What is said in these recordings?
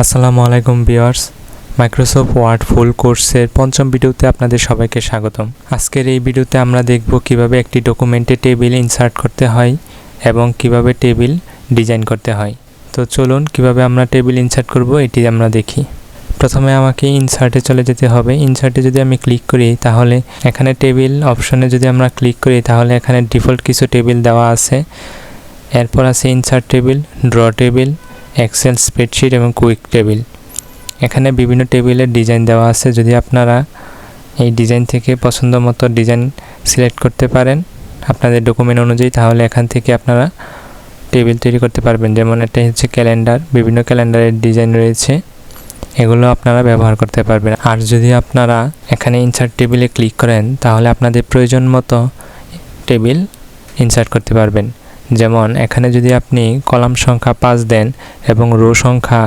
আসসালামু আলাইকুম viewers Microsoft word ফুল কোর্সের পঞ্চম ভিডিওতে আপনাদের সবাইকে স্বাগতম। আজকের এই ভিডিওতে আমরা দেখব কীভাবে একটি ডকুমেন্টে টেবিল ইনসার্ট করতে হয় এবং কীভাবে টেবিল ডিজাইন করতে হয়। তো চলুন, কীভাবে আমরা টেবিল ইনসার্ট করব এটি আমরা দেখি। প্রথমে আমাকে ইনসার্টে চলে যেতে হবে। ইনসার্টে যদি আমি ক্লিক করি, তাহলে এখানে টেবিল অপশনে যদি আমরা ক্লিক করি, তাহলে এখানে ডিফল্ট কিছু টেবিল দেওয়া আছে। এরপর আছে insert table draw table Excel spreadsheet এবং কুইক টেবিল এখানে বিভিন্ন টেবিলের ডিজাইন দেওয়া আছে। যদি আপনারা এই ডিজাইন থেকে পছন্দ মতো ডিজাইন সিলেক্ট করতে পারেন আপনাদের ডকুমেন্ট অনুযায়ী, তাহলে এখান থেকে আপনারা টেবিল তৈরি করতে পারবেন। যেমন এটা হচ্ছে ক্যালেন্ডার বিভিন্ন ক্যালেন্ডারের ডিজাইন রয়েছে। এগুলো আপনারা ব্যবহার করতে পারবেন। আর যদি আপনারা এখানে ইনসার্ট টেবিলে ক্লিক করেন, তাহলে আপনাদের প্রয়োজন মতো টেবিল ইনসার্ট করতে পারবেন। যেমন এখানে যদি আপনি কলাম সংখ্যা পাঁচ দেন এবং রো সংখ্যা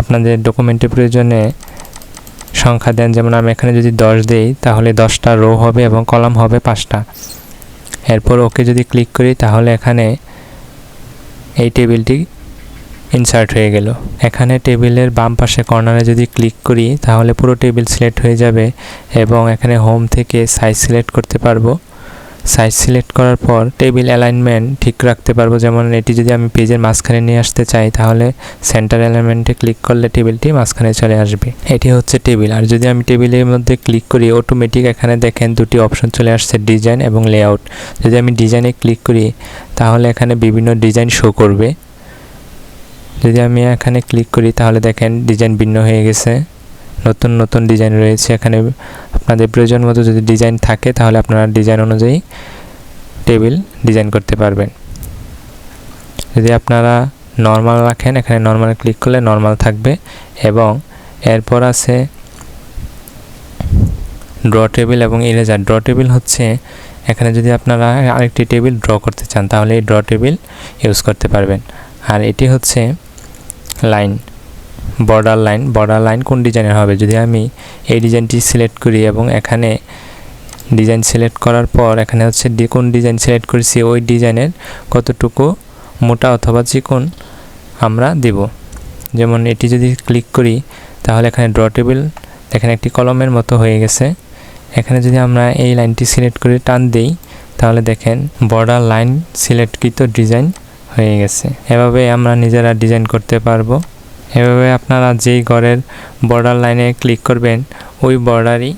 আপনাদের ডকুমেন্টের প্রয়োজনে সংখ্যা দেন, যেমন আমি এখানে যদি দশ দেই, তাহলে দশটা রো হবে এবং কলাম হবে পাঁচটা। এরপর ওকে যদি ক্লিক করি, তাহলে এখানে এই টেবিলটি ইনসার্ট হয়ে গেল। এখানে টেবিলের বাম পাশে কর্নারে যদি ক্লিক করি, তাহলে পুরো টেবিল সিলেক্ট হয়ে যাবে এবং এখানে হোম থেকে সাইজ সিলেক্ট করতে পারব। সাইজ সিলেক্ট করার পর টেবিল অ্যালাইনমেন্ট ঠিক রাখতে পারব। যেমন এটি যদি আমি পেজের মাঝখানে নিয়ে আসতে চাই, তাহলে সেন্টার অ্যালাইনমেন্টে ক্লিক করলে টেবিলটি মাঝখানে চলে আসবে। এটি হচ্ছে টেবিল আর যদি আমি টেবিলের মধ্যে ক্লিক করি অটোমেটিক এখানে দেখেন দুটি অপশন চলে আসছে ডিজাইন এবং লেআউট যদি আমি ডিজাইনে ক্লিক করি, তাহলে এখানে বিভিন্ন ডিজাইন শো করবে। যদি আমি এখানে ক্লিক করি, তাহলে দেখেন ডিজাইন ভিন্ন হয়ে গেছে। নতুন নতুন ডিজাইন রয়েছে। এখানে আপনাদের প্রয়োজন মতো যদি ডিজাইন থাকে, তাহলে আপনারা ডিজাইন অনুযায়ী টেবিল ডিজাইন করতে পারবেন। যদি আপনারা নর্মাল রাখেন, এখানে নর্মাল ক্লিক করলে নর্মাল থাকবে এবং এরপর আছে ড্র টেবিল এবং ইরেজার ড্র টেবিল হচ্ছে, এখানে যদি আপনারা আরেকটি টেবিল ড্র করতে চান, তাহলে এই ড্র টেবিল ইউজ করতে পারবেন। আর এটি হচ্ছে line border line border line কোন ডিজাইনের হবে? যদি আমি এই ডিজাইনটি সিলেক্ট করি এবং এখানে ডিজাইন সিলেক্ট করার পর এখানে হচ্ছে কোন ডিজাইন সিলেক্ট করেছি? ওই ডিজাইনের কতটুকু মোটা অথবা চিকন আমরা দেব। যেমন এটি যদি ক্লিক করি, তাহলে এখানে ড্র টেবিল এখানে একটি কলমের মতো হয়ে গেছে। এখানে যদি আমরা এই লাইনটি সিলেক্ট করে টান দিই, তাহলে দেখেন বর্ডার লাইন সিলেক্টকৃত ডিজাইন হয়ে গেছে। এভাবে আমরা নিজেরা ডিজাইন করতে পারব। এভাবে আপনারা যেই ঘরের বর্ডার লাইনে ক্লিক করবেন, ওই বর্ডারই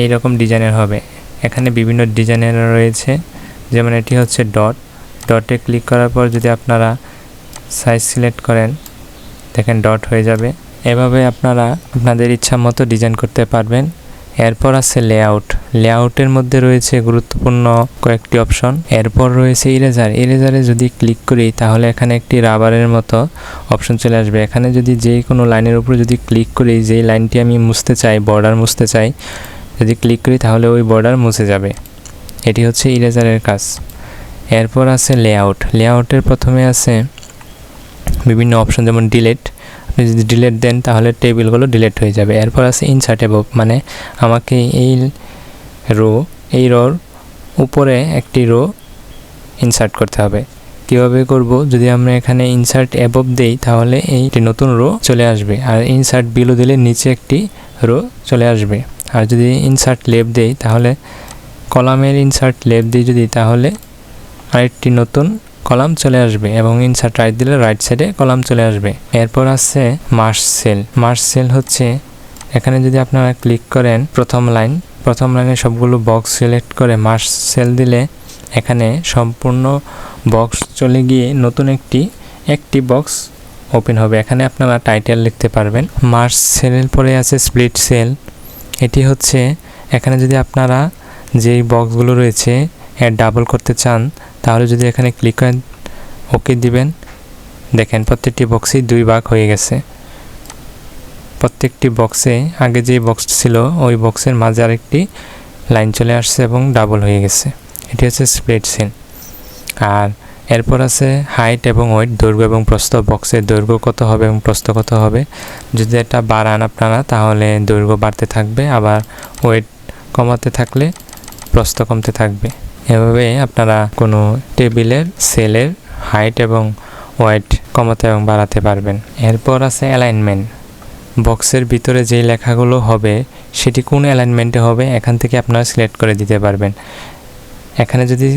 এই রকম ডিজাইনের হবে। এখানে বিভিন্ন ডিজাইনের রয়েছে। যেমন এটি হচ্ছে ডট ডটে ক্লিক করার পর যদি আপনারা সাইজ সিলেক্ট করেন, দেখেন ডট হয়ে যাবে। এভাবে আপনারা আপনাদের ইচ্ছা মতো ডিজাইন করতে পারবেন। এরপর আছে লেআউট লেআউটের মধ্যে রয়েছে গুরুত্বপূর্ণ কয়েকটি অপশন এরপর রয়েছে ইরেজার ইরেজারে যদি ক্লিক করি, তাহলে এখানে একটি রাবারের মতো অপশন চলে আসবে। এখানে যদি যে কোনো লাইনের উপর যদি ক্লিক করি যেই লাইনটি আমি মুছতে চাই বর্ডার মুছতে চাই, যদি ক্লিক করি, তাহলে ওই বর্ডার মুছে যাবে। এটি হচ্ছে ইরেজারের কাজ। এরপর আছে লেআউট লেআউটের প্রথমে আছে বিভিন্ন অপশন যেমন ডিলেট আপনি যদি ডিলেট দেন, তাহলে টেবিলগুলো ডিলেট হয়ে যাবে। এরপর আছে ইনসার্টেবল মানে আমাকে এই রো এই রোর উপরে একটি রো ইনসার্ট করতে হবে। কীভাবে করব? যদি আমরা এখানে ইনসার্ট অ্যাবভ দেই, তাহলে এই নতুন রো চলে আসবে। আর ইনসার্ট বিলো দিলে নিচে একটি রো চলে আসবে। আর যদি ইনসার্ট লেপ দেই, তাহলে কলামের ইনসার্ট লেপ দিই যদি, তাহলে আরেকটি নতুন কলাম চলে আসবে এবং ইনসার্ট রাইট দিলে রাইট সাইডে কলাম চলে আসবে। এরপর আছে মার্স সেল মার্স সেল হচ্ছে, এখানে যদি আপনারা ক্লিক করেন প্রথম লাইন প্রথম লাইনে সবগুলো বক্স সিলেক্ট করে মার্স সেল দিলে এখানে সম্পূর্ণ বক্স চলে গিয়ে নতুন একটি একটি বক্স ওপেন হবে। এখানে আপনারা টাইটেল লিখতে পারবেন। মার্স সেলের পরে আছে স্প্লিট সেল এটি হচ্ছে, এখানে যদি আপনারা যেই বক্সগুলো রয়েছে এর ডাবল করতে চান তাহলে যদি এখানে ক্লিক করেন ওকে দিবেন। দেখেন প্রত্যেকটি বক্সই দুই ভাগ হয়ে গেছে। প্রত্যেকটি বক্সে আগে যে বক্স ছিল, ওই বক্সের মাঝে আরেকটি লাইন চলে আসছে এবং ডাবল হয়ে গেছে। এটি হচ্ছে স্প্রেড সিন আর এরপর আছে হাইট এবং ওয়েট দৈর্ঘ্য এবং প্রস্থ। বক্সের দৈর্ঘ্য কত হবে এবং প্রস্থ কত হবে? যদি এটা বাড়ান আপনারা, তাহলে দৈর্ঘ্য বাড়তে থাকবে। আবার ওয়েট কমাতে থাকলে প্রস্থ কমতে থাকবে। এভাবে আপনারা কোনো টেবিলের সেলের হাইট এবং ওয়েট কমাতে এবং বাড়াতে পারবেন। এরপর আছে অ্যালাইনমেন্ট। বক্সের ভিতরে যেই লেখাগুলো হবে, সেটি কোন অ্যালাইনমেন্টে হবে, এখান থেকে আপনারা সিলেক্ট করে দিতে পারবেন। এখানে যদি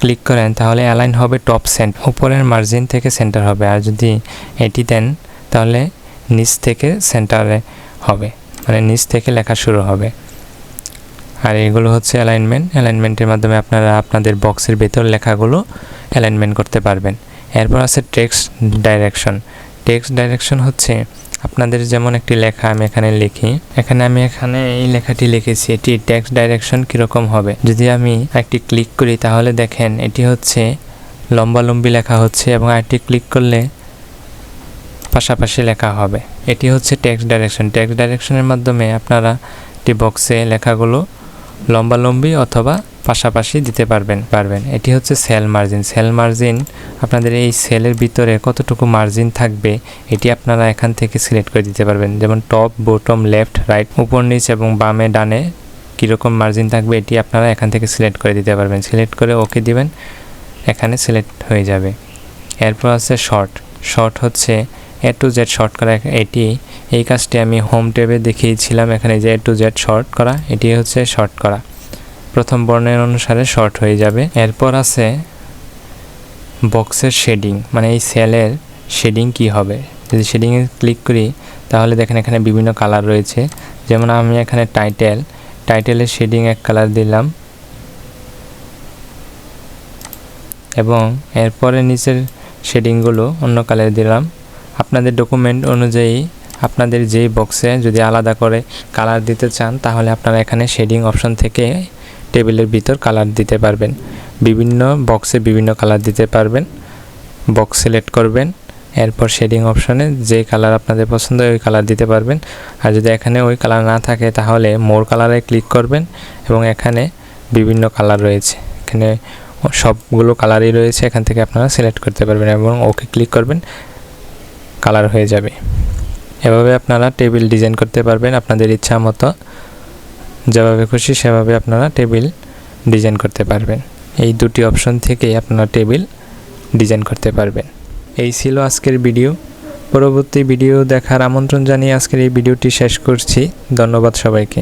ক্লিক করেন, তাহলে অ্যালাইন হবে টপ সেন্ট, উপরের মার্জিন থেকে সেন্টার হবে, আর যদি এটি দেন, তাহলে নিচ থেকে সেন্টারে হবে মানে নিচ থেকে লেখা শুরু হবে। আর এগুলো হচ্ছে অ্যালাইনমেন্ট অ্যালাইনমেন্টের মাধ্যমে আপনারা আপনাদের বক্সের ভেতর লেখাগুলো অ্যালাইনমেন্ট করতে পারবেন। এরপর আছে টেক্সট ডাইরেকশন টেক্সট ডাইরেকশন হচ্ছে আপনাদের যেমন একটি লেখা আমি এখানে লিখি, এখানে আমি এখানে এই লেখাটি লিখেছি, এটি টেক্সট ডাইরেকশন কীরকম হবে? যদি আমি একটি ক্লিক করি তাহলে দেখেন এটি হচ্ছে লম্বালম্বি লেখা হচ্ছে এবং আরেকটি ক্লিক করলে পাশাপাশি লেখা হবে। এটি হচ্ছে টেক্সট ডাইরেকশন টেক্সট ডাইরেকশনের মাধ্যমে আপনারা একটি বক্সে লেখাগুলো লম্বালম্বি অথবা পাশাপাশি দিতে পারবেন পারবেন। এটি হচ্ছে সেল মার্জিন। সেল মার্জিন আপনাদের এই সেলের ভিতরে কতটুকু মার্জিন থাকবে, এটি আপনারা এখান থেকে সিলেক্ট করে দিতে পারবেন। যেমন টপ, বটম, লেফট, রাইট, উপর, নিচ এবং বামে, ডানে কীরকম মার্জিন থাকবে, এটি আপনারা এখান থেকে সিলেক্ট করে দিতে পারবেন। সিলেক্ট করে ওকে দিবেন, এখানে সিলেক্ট হয়ে যাবে। এরপর আছে শর্ট। শর্ট হচ্ছে এ টু জেড শর্ট করা এটি, এই কাজটি আমি হোম ট্যাবে দেখিয়েছিলাম এখানে যে এ টু জেড শর্ট করা, এটি হচ্ছে শর্ট করা। প্রথম বর্ণের অনুসারে শর্ট হয়ে যাবে। এরপর আছে বক্সের শেডিং মানে এই সেলের শেডিং কি হবে? যদি শেডিংয়ে ক্লিক করি, তাহলে দেখেন এখানে বিভিন্ন কালার রয়েছে। যেমন আমি এখানে টাইটেল টাইটেলের শেডিং এক কালার দিলাম। এবং এরপরে নিচের শেডিংগুলো অন্য কালার দিলাম। আপনাদের ডকুমেন্ট অনুযায়ী আপনাদের যেই বক্সে যদি আলাদা করে কালার দিতে চান, তাহলে আপনারা এখানে শেডিং অপশন থেকে টেবিলের ভিতর কালার দিতে পারবেন। বিভিন্ন বক্সে বিভিন্ন কালার দিতে পারবেন। বক্স সিলেক্ট করবেন, এরপর শেডিং অপশনে যে কালার আপনাদের পছন্দ ওই কালার দিতে পারবেন। আর যদি এখানে ওই কালার না থাকে, তাহলে মোর কালারে ক্লিক করবেন এবং এখানে বিভিন্ন কালার রয়েছে। এখানে সবগুলো কালারই রয়েছে, এখান থেকে আপনারা সিলেক্ট করতে পারবেন এবং ওকে ক্লিক করবেন। কালার হয়ে যাবে। এভাবে আপনারা টেবিল ডিজাইন করতে পারবেন আপনাদের ইচ্ছা মতো। যেভাবে খুশি সেভাবে আপনারা টেবিল ডিজাইন করতে পারবেন। এই দুটি অপশন থেকেই আপনারা টেবিল ডিজাইন করতে পারবেন। এই ছিল আজকের ভিডিও। পরবর্তী ভিডিও দেখার আমন্ত্রণ জানিয়ে আজকের এই ভিডিওটি শেষ করছি। ধন্যবাদ সবাইকে।